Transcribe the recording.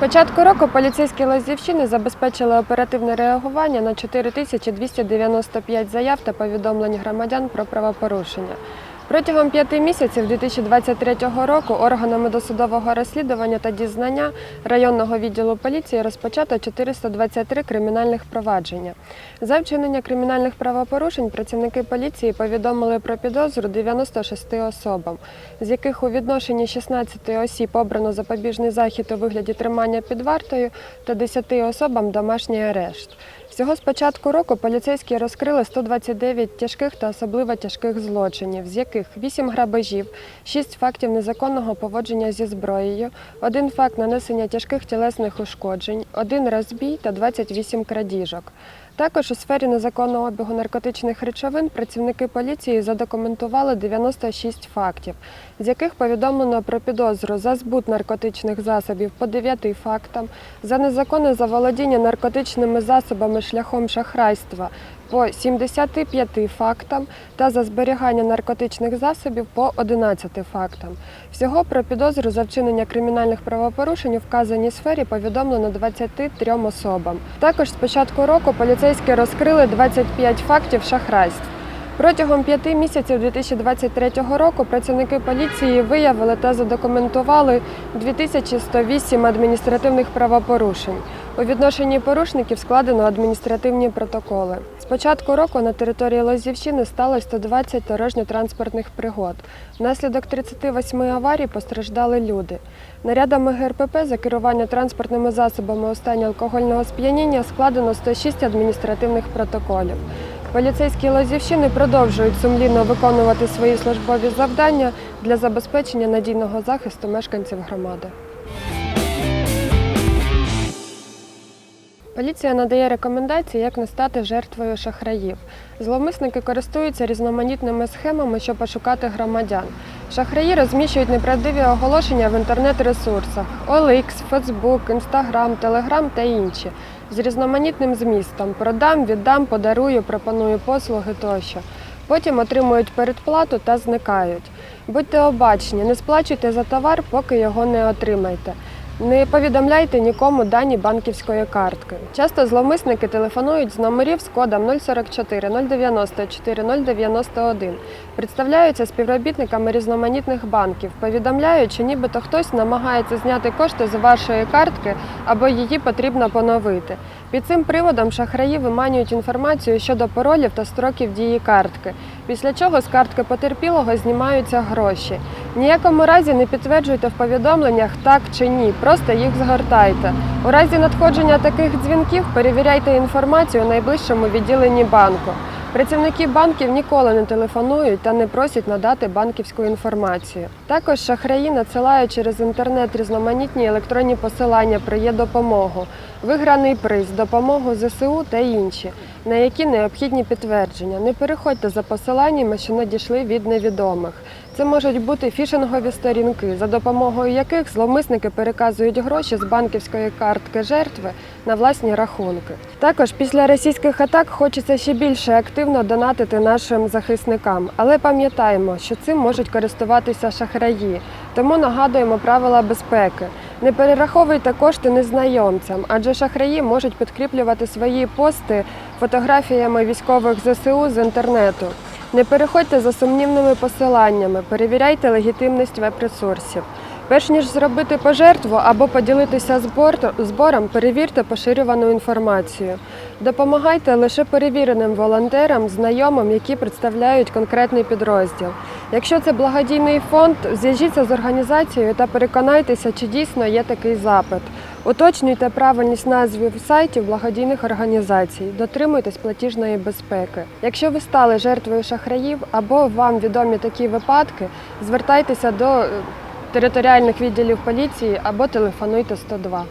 початку року поліцейські Лазівщини забезпечили оперативне реагування на 4295 заяв та повідомлень громадян про правопорушення. Протягом п'яти місяців 2023 року органами досудового розслідування та дізнання районного відділу поліції розпочато 423 кримінальних провадження. За вчинення кримінальних правопорушень працівники поліції повідомили про підозру 96 особам, з яких у відношенні 16 осіб обрано запобіжний захід у вигляді тримання під вартою та 10 особам домашній арешт. Всього з початку року поліцейські розкрили 129 тяжких та особливо тяжких злочинів, з яких 8 грабежів, 6 фактів незаконного поводження зі зброєю, один факт нанесення тяжких тілесних ушкоджень, один розбій та 28 крадіжок. Також у сфері незаконного обігу наркотичних речовин працівники поліції задокументували 96 фактів, з яких повідомлено про підозру за збут наркотичних засобів по 9 фактам, за незаконне заволодіння наркотичними засобами шляхом шахрайства по 75 фактам та за зберігання наркотичних засобів по 11 фактам. Всього про підозру за вчинення кримінальних правопорушень у вказаній сфері повідомлено 23 особам. Також з початку року поліцейські розкрили 25 фактів шахрайств. Протягом п'яти місяців 2023 року працівники поліції виявили та задокументували 2108 адміністративних правопорушень. У відношенні порушників складено адміністративні протоколи. Початку року на території Лозівщини сталося 120 дорожньо-транспортних пригод. Внаслідок 38 аварій постраждали люди. Нарядами ГРПП за керування транспортними засобами у стані алкогольного сп'яніння складено 106 адміністративних протоколів. Поліцейські Лозівщини продовжують сумлінно виконувати свої службові завдання для забезпечення надійного захисту мешканців громади. Поліція надає рекомендації, як не стати жертвою шахраїв. Зловмисники користуються різноманітними схемами, щоб пошукати громадян. Шахраї розміщують неправдиві оголошення в інтернет-ресурсах OLX, Facebook, Instagram, Telegram та інші з різноманітним змістом продам, віддам, подарую, пропоную послуги тощо. Потім отримують передплату та зникають. Будьте обачні, не сплачуйте за товар, поки його не отримаєте. Не повідомляйте нікому дані банківської картки. Часто зловмисники телефонують з номерів з кодом 044 094 091, представляються співробітниками різноманітних банків, повідомляють, що нібито хтось намагається зняти кошти з вашої картки або її потрібно поновити. Під цим приводом шахраї виманюють інформацію щодо паролів та строків дії картки, після чого з картки потерпілого знімаються гроші. Ніякому разі не підтверджуйте в повідомленнях так чи ні, просто їх згортайте. У разі надходження таких дзвінків перевіряйте інформацію у найближчому відділенні банку. Працівники банків ніколи не телефонують та не просять надати банківську інформацію. Також шахраї надсилають через інтернет різноманітні електронні посилання про є допомогу, виграний приз, допомогу ЗСУ та інші, на які необхідні підтвердження. Не переходьте за посиланнями, що надійшли від невідомих. Це можуть бути фішингові сторінки, за допомогою яких зловмисники переказують гроші з банківської картки жертви на власні рахунки. Також після російських атак хочеться ще більше активно донатити нашим захисникам, але пам'ятаємо, що цим можуть користуватися шахраї, тому нагадуємо правила безпеки. Не перераховуйте кошти незнайомцям, адже шахраї можуть підкріплювати свої пости фотографіями військових ЗСУ з інтернету. Не переходьте за сумнівними посиланнями, перевіряйте легітимність веб-ресурсів. Перш ніж зробити пожертву або поділитися збор- збором, перевірте поширювану інформацію. Допомагайте лише перевіреним волонтерам, знайомим, які представляють конкретний підрозділ. Якщо це благодійний фонд, зв'яжіться з організацією та переконайтеся, чи дійсно є такий запит. Уточнюйте правильність назвів сайтів благодійних організацій, дотримуйтесь платіжної безпеки. Якщо ви стали жертвою шахраїв або вам відомі такі випадки, звертайтеся до е, територіальних відділів поліції або телефонуйте 102.